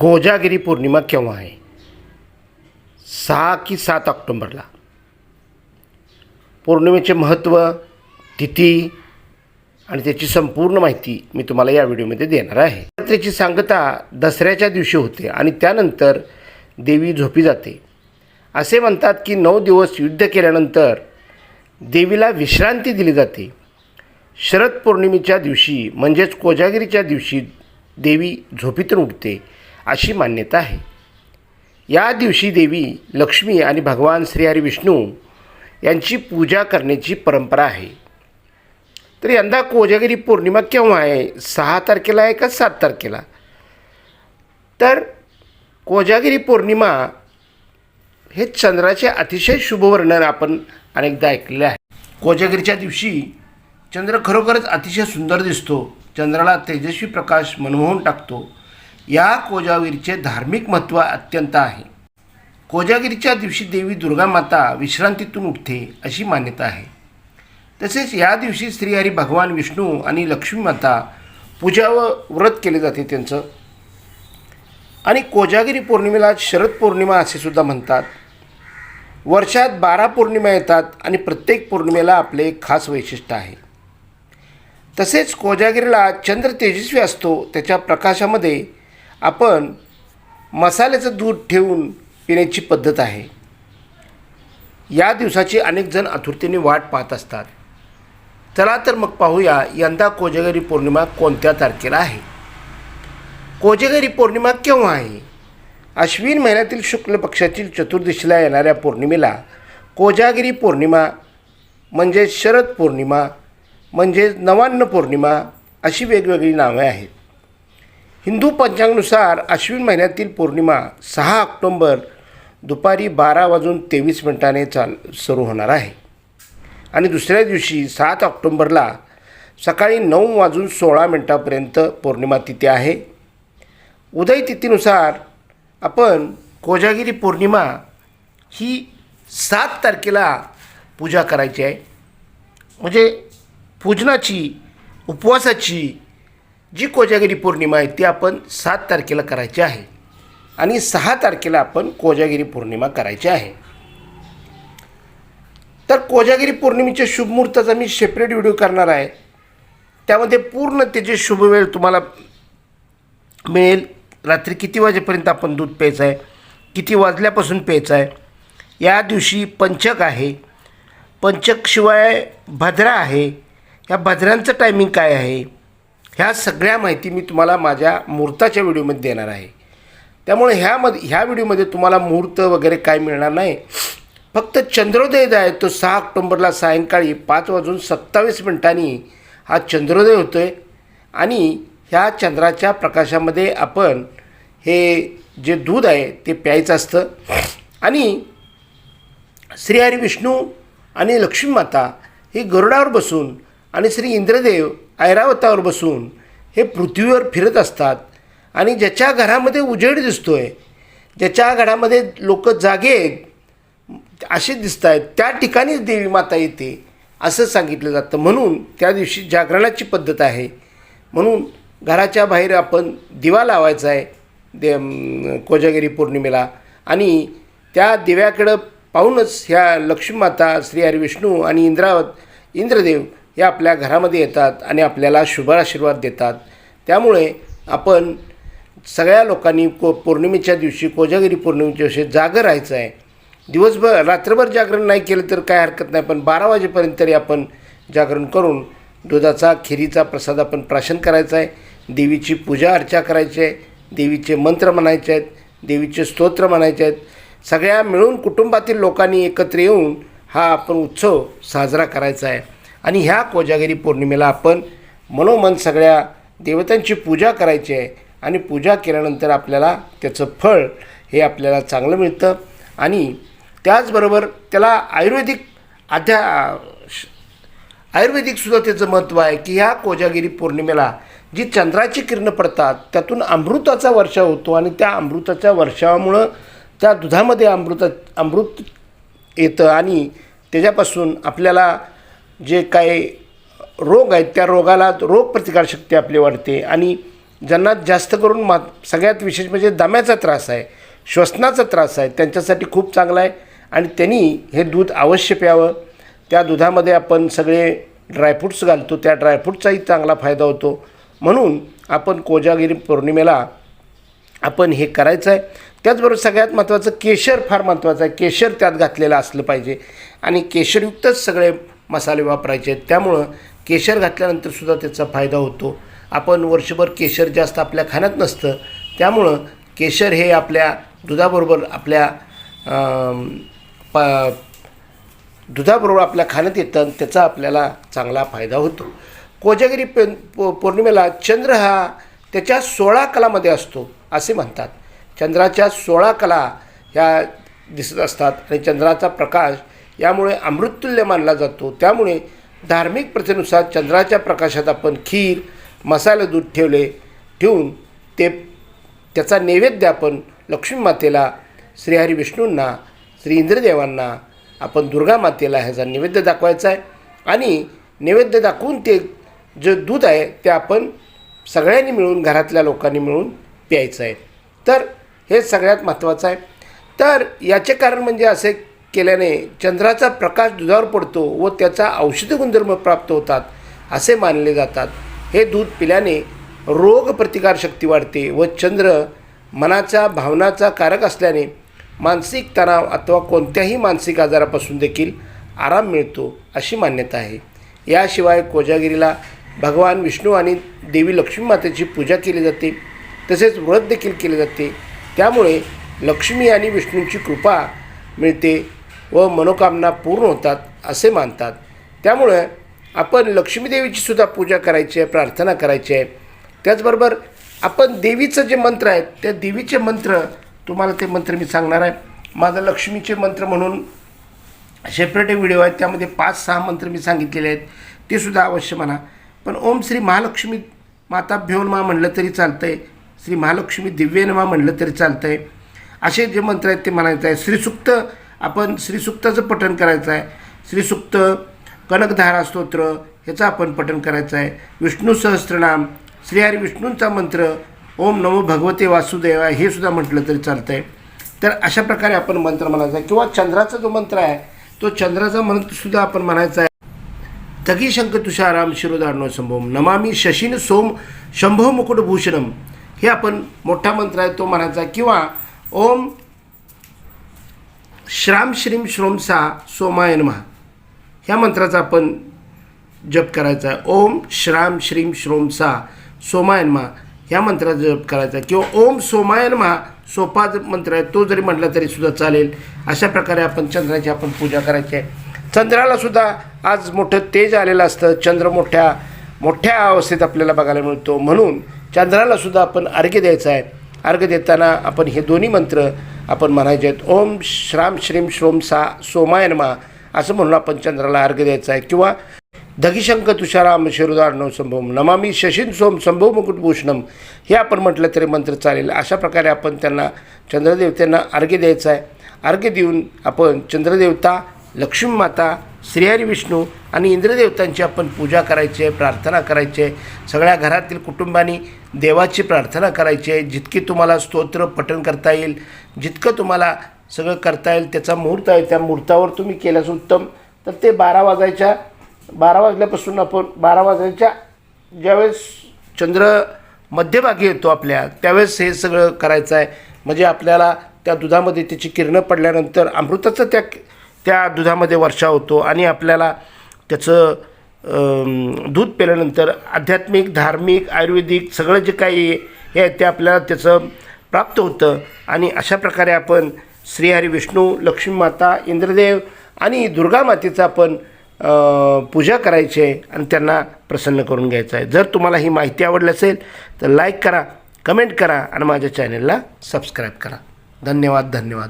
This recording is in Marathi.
कोजागिरी पौर्णिमा केव्हा आहे? सहा की सात ऑक्टोंबरला. पौर्णिमेचे महत्त्व तिथी आणि त्याची संपूर्ण माहिती मी तुम्हाला या व्हिडिओमध्ये देणार आहे. त्याची सांगता दसऱ्याच्या दिवशी होते आणि त्यानंतर देवी झोपी जाते. असे म्हणतात की नऊ दिवस युद्ध केल्यानंतर देवीला विश्रांती दिली जाते. शरद पौर्णिमेच्या दिवशी म्हणजेच कोजागिरीच्या दिवशी देवी झोपीतून उठते. अशी मान्यता आहे. या दिवशी देवी लक्ष्मी आणि भगवान श्रीहरी विष्णू यांची पूजा करण्याची परंपरा आहे. तर यंदा कोजागिरी पौर्णिमा केव्हा आहे? सहा तारखेला आहे का सात तारखेला? तर कोजागिरी पौर्णिमा हे चंद्राचे अतिशय शुभवर्णन आपण अनेकदा ऐकलेले आहे. कोजागिरीच्या दिवशी चंद्र खरोखरच अतिशय सुंदर दिसतो. चंद्राला तेजस्वी प्रकाश मनमोहून टाकतो. या कोजागिरीचे धार्मिक महत्त्व अत्यंत आहे. कोजागिरीच्या दिवशी देवी दुर्गा माता विश्रांतीतून उठते अशी मान्यता आहे. तसेच या दिवशी श्रीहरी भगवान विष्णू आणि लक्ष्मी माता पूजा व व्रत केले जाते त्यांचं. आणि कोजागिरी पौर्णिमेला शरद पौर्णिमा असे सुद्धा म्हणतात. वर्षात बारा पौर्णिमा येतात आणि प्रत्येक पौर्णिमेला आपले एक खास वैशिष्ट्य आहे. तसेच कोजागिरीला चंद्र तेजस्वी असतो त्याच्या प्रकाशामध्ये आपण मसाल्याचं दूध ठेवून पिण्याची पद्धत आहे. या दिवसाची अनेक जण आतुरतेने वाट पाहत असतात. चला तर मग पाहूया यंदा कोजागिरी पौर्णिमा कोणत्या तारखेला आहे? कोजागिरी पौर्णिमा केव्हा आहे? अश्विन महिन्यातील शुक्ल पक्षातील चतुर्दशीला येणाऱ्या पौर्णिमेला कोजागिरी पौर्णिमा म्हणजे शरद पौर्णिमा म्हणजे नवान्न पौर्णिमा अशी वेगवेगळी नावे आहेत. हिंदू पंचांगनुसार अश्विन महिन्यातील पौर्णिमा सहा ऑक्टोंबर दुपारी बारा वाजून तेवीस मिनिटाने चाल सुरू होणार आहे. आणि दुसऱ्या दिवशी सात ऑक्टोंबरला सकाळी नऊ वाजून सोळा मिनटापर्यंत पौर्णिमा तिथी आहे. उदय तिथीनुसार आपण कोजागिरी पौर्णिमा ही सात तारखेला पूजा करायची आहे. म्हणजे पूजनाची उपवासाची जी कोजागिरी पौर्णिमा आहे ती आपण सात तारखेला करायची आहे. आणि सहा तारखेला आपण कोजागिरी पौर्णिमा करायची आहे. तर कोजागिरी पौर्णिमेच्या शुभमुहूर्ताचा मी सेपरेट व्हिडिओ करणार आहे. त्यामध्ये पूर्ण त्याचे शुभवेळ तुम्हाला मिळेल रात्री किती वाजेपर्यंत आपण दूध प्यायचं आहे किती वाजल्यापासून प्यायचं आहे या दिवशी पंचक आहे. पंचकशिवाय भद्रा आहे. या भद्रांचं टायमिंग काय आहे? ह्या सगळ्या माहिती मी तुम्हाला माझ्या मुहूर्ताच्या व्हिडिओमध्ये देणार आहे. त्यामुळे ह्यामध्ये ह्या व्हिडिओमध्ये तुम्हाला मुहूर्त वगैरे काय मिळणार नाही. फक्त चंद्रोदय जो आहे तो सहा ऑक्टोंबरला सायंकाळी पाच वाजून सत्तावीस मिनिटांनी हा चंद्रोदय होतो आहे आणि ह्या चंद्राच्या प्रकाशामध्ये आपण हे जे दूध आहे ते प्यायचं असतं. आणि श्रीहरी विष्णू आणि लक्ष्मी माता ही गरुडावर बसून आणि श्री इंद्रदेव ऐरावतावर बसून हे पृथ्वीवर फिरत असतात आणि ज्याच्या घरामध्ये उजेड दिसतो आहे ज्याच्या घरामध्ये लोक जागे असे दिसत आहेत त्या ठिकाणीच देवी माता येते असं सांगितलं जातं. म्हणून त्या दिवशी जागरणाची पद्धत आहे. म्हणून घराच्या बाहेर आपण दिवा लावायचा आहे दे कोजागिरी पौर्णिमेला. आणि त्या दिव्याकडं पाहूनच ह्या लक्ष्मी माता श्री हरिविष्णू आणि इंद्रावत इंद्रदेव हे आपल्या घरामध्ये येतात आणि आपल्याला शुभ आशीर्वाद देतात. त्यामुळे आपण सगळ्या लोकांनी को पौर्णिमेच्या दिवशी कोजागिरी पौर्णिमेच्या दिवशी जागं राहायचं आहे. दिवसभर रात्रभर जागरण नाही केलं तर काय हरकत नाही पण बारा वाजेपर्यंत तरी आपण जागरण करून दुधाचा खिरीचा प्रसाद आपण प्राशन करायचा आहे. देवीची पूजा अर्चा करायची आहे. देवीचे मंत्र म्हणायचे आहेत. देवीचे स्तोत्र म्हणायचे आहेत. सगळ्या मिळून कुटुंबातील लोकांनी एकत्र येऊन हा आपण उत्सव साजरा करायचा आहे. आणि ह्या कोजागिरी पौर्णिमेला आपण मनोमन सगळ्या देवतांची पूजा करायची आहे. आणि पूजा केल्यानंतर आपल्याला त्याचं फळ हे आपल्याला चांगलं मिळतं. आणि त्याचबरोबर त्याला आयुर्वेदिक अध्या आयुर्वेदिकसुद्धा त्याचं महत्त्व आहे की ह्या कोजागिरी पौर्णिमेला जी चंद्राची किरणं पडतात त्यातून अमृताचा वर्षा होतो आणि त्या अमृताच्या वर्षामुळं त्या दुधामध्ये अमृत अमृत येतं आणि त्याच्यापासून आपल्याला जे काही रोग आहेत त्या रोगाला रोगप्रतिकारशक्ती आपली वाढते. आणि ज्यांना जास्त करून मा सगळ्यात विशेष म्हणजे दम्याचा त्रास आहे श्वसनाचा त्रास आहे त्यांच्यासाठी खूप चांगला आहे. आणि त्यांनी हे दूध अवश्य प्यावं. त्या दुधामध्ये आपण सगळे ड्रायफ्रूट्स घालतो त्या ड्रायफ्रूटचाही चांगला फायदा होतो. म्हणून आपण कोजागिरी पौर्णिमेला आपण हे करायचं आहे. त्याचबरोबर सगळ्यात महत्त्वाचं केशर फार महत्त्वाचं आहे. केशर त्यात घातलेलं असलं पाहिजे. आणि केशरयुक्तच सगळे मसाले वापरायचे आहेत. त्यामुळं केशर घातल्यानंतरसुद्धा त्याचा फायदा होतो. आपण वर्षभर केशर जास्त आपल्या खाण्यात नसतं. त्यामुळं केशर हे आपल्या दुधाबरोबर आपल्या प दुधाबरोबर आपल्या खाण्यात येतं आणि त्याचा आपल्याला चांगला फायदा होतो. कोजागिरी पे पौर्णिमेला चंद्र हा त्याच्या सोळा कलामध्ये असतो असे म्हणतात. चंद्राच्या सोळा कला ह्या दिसत असतात आणि चंद्राचा प्रकाश यामुळे अमृततुल्य मानला जातो. त्यामुळे धार्मिक प्रथेनुसार चंद्राच्या प्रकाशात आपण खीर मसाले दूध ठेवले ठेवून ते त्याचा नैवेद्य आपण लक्ष्मी मातेला श्रीहरी विष्णूंना श्री इंद्रदेवांना आपण दुर्गा मातेला ह्याचा नैवेद्य दाखवायचा आहे. आणि नैवेद्य दाखवून ते जे दूध आहे ते आपण सगळ्यांनी मिळून घरातल्या लोकांनी मिळून प्यायचं आहे. तर हे सगळ्यात महत्त्वाचं आहे. तर याचे कारण म्हणजे असे केल्याने चंद्राचा प्रकाश दुधावर पडतो व त्याचा औषधी गुणधर्म प्राप्त होतात असे मानले जातात. हे दूध पिल्याने रोगप्रतिकारशक्ती वाढते व चंद्र मनाचा भावनाचा कारक असल्याने मानसिक तणाव अथवा कोणत्याही मानसिक आजारापासून देखील आराम मिळतो अशी मान्यता आहे. याशिवाय कोजागिरीला भगवान विष्णू आणि देवी लक्ष्मी मातेची पूजा केली जाते तसेच व्रत देखील केले जाते. त्यामुळे लक्ष्मी आणि विष्णूंची कृपा मिळते व मनोकामना पूर्ण होतात असे मानतात. त्यामुळे आपण लक्ष्मीदेवीची सुद्धा पूजा करायची आहे प्रार्थना करायची आहे. त्याचबरोबर आपण देवीचं जे मंत्र आहेत त्या देवीचे मंत्र तुम्हाला ते मंत्र मी सांगणार आहे. माझं लक्ष्मीचे मंत्र म्हणून सेपरेट व्हिडिओ आहेत त्यामध्ये पाच सहा मंत्र मी सांगितलेले आहेत. ते सुद्धा अवश्य म्हणा. पण ओम श्री महालक्ष्मी माता मा म्हणलं तरी चालतं आहे श्री महालक्ष्मी दिव्यनमा म्हणलं तरी चालतं आहे असे जे मंत्र आहेत ते म्हणायचं आहे श्रीसुक्त आपण श्रीसुक्ताचं पठण करायचं आहे. श्रीसुक्त कनकधारा स्तोत्र ह्याचं आपण पठण करायचं आहे. विष्णू सहस्त्रनाम श्रीहरी विष्णूंचा मंत्र ओम नमो भगवते वासुदेवा हे सुद्धा म्हटलं तरी चालतं आहे तर अशा प्रकारे आपण मंत्र म्हणायचा आहे. किंवा चंद्राचा जो मंत्र आहे तो चंद्राचा मंत्रसुद्धा आपण म्हणायचा आहे. तगी शंक तुषाराम शिरोदारणो संभोम नमामी शशीन सोम शंभो मुकुटभूषणम हे आपण मोठा मंत्र आहे तो म्हणायचा किंवा ओम श्राम श्रीम श्रोम सा सोमाय नमः. ह्या मंत्राचा आपण जप करायचा आहे. ओम श्राम श्रीम श्रोम सा सोमाय ह्या मंत्राचा जप करायचा आहे. किंवा ओम सोमाय नमः सोपा मंत्र आहे. तो जरी म्हटला तरी सुद्धा चालेल. अशा प्रकारे आपण चंद्राची आपण पूजा करायची आहे. चंद्राला सुद्धा आज मोठं तेज आलेलं असतं. चंद्र मोठ्या मोठ्या अवस्थेत आपल्याला बघायला मिळतो. म्हणून चंद्राला सुद्धा आपण अर्घ्य द्यायचं आहे. अर्घ्य देताना आपण हे दोन्ही मंत्र आपण म्हणायचे आहेत ओम श्राम श्रीम श्रोम सा सोमाय नमा. असं म्हणून आपण चंद्राला अर्घ द्यायचा आहे. किंवा धगिशंक तुषाराम शिरुदार संभवम नमामी शशीन सोम संभव मुकुटभूषणम हे आपण म्हटलं तरी मंत्र चालेल. अशा प्रकारे आपण त्यांना चंद्रदेवतेंना अर्घ्य द्यायचं आहे. अर्घ्य देऊन आपण चंद्रदेवता लक्ष्मी माता श्रीहरी विष्णू आणि इंद्रदेवतांची आपण पूजा करायची आहे प्रार्थना करायची आहे सगळ्या घरातील कुटुंबानी देवाची प्रार्थना करायची आहे जितकी तुम्हाला स्तोत्र पठण करता येईल जितकं तुम्हाला सगळं करता येईल त्याचा मुहूर्त आहे. त्या मुहूर्तावर तुम्ही केल्यास उत्तम. तर ते बारा वाजायच्या बारा वाजल्यापासून आपण बारा वाजायच्या ज्यावेळेस चंद्र मध्यभागी येतो आपल्या त्यावेळेस हे सगळं करायचं आहे. म्हणजे आपल्याला त्या दुधामध्ये त्याची किरणं पडल्यानंतर अमृताचं त्या त्या दुधामध्ये वर्षा होतो आणि आपल्याला त्याचं दूध पिल्यानंतर आध्यात्मिक धार्मिक आयुर्वेदिक सगळं जे काही हे ते आपल्याला त्याचं प्राप्त होतं. आणि अशा प्रकारे आपण श्रीहरी विष्णू लक्ष्मी माता इंद्रदेव आणि दुर्गा मातेचा आपण पूजा करायची आहे आणि त्यांना प्रसन्न करून घ्यायचं आहे. जर तुम्हाला ही माहिती आवडली असेल तर लाईक करा कमेंट करा आणि माझ्या चॅनलला सबस्क्राईब करा. धन्यवाद धन्यवाद.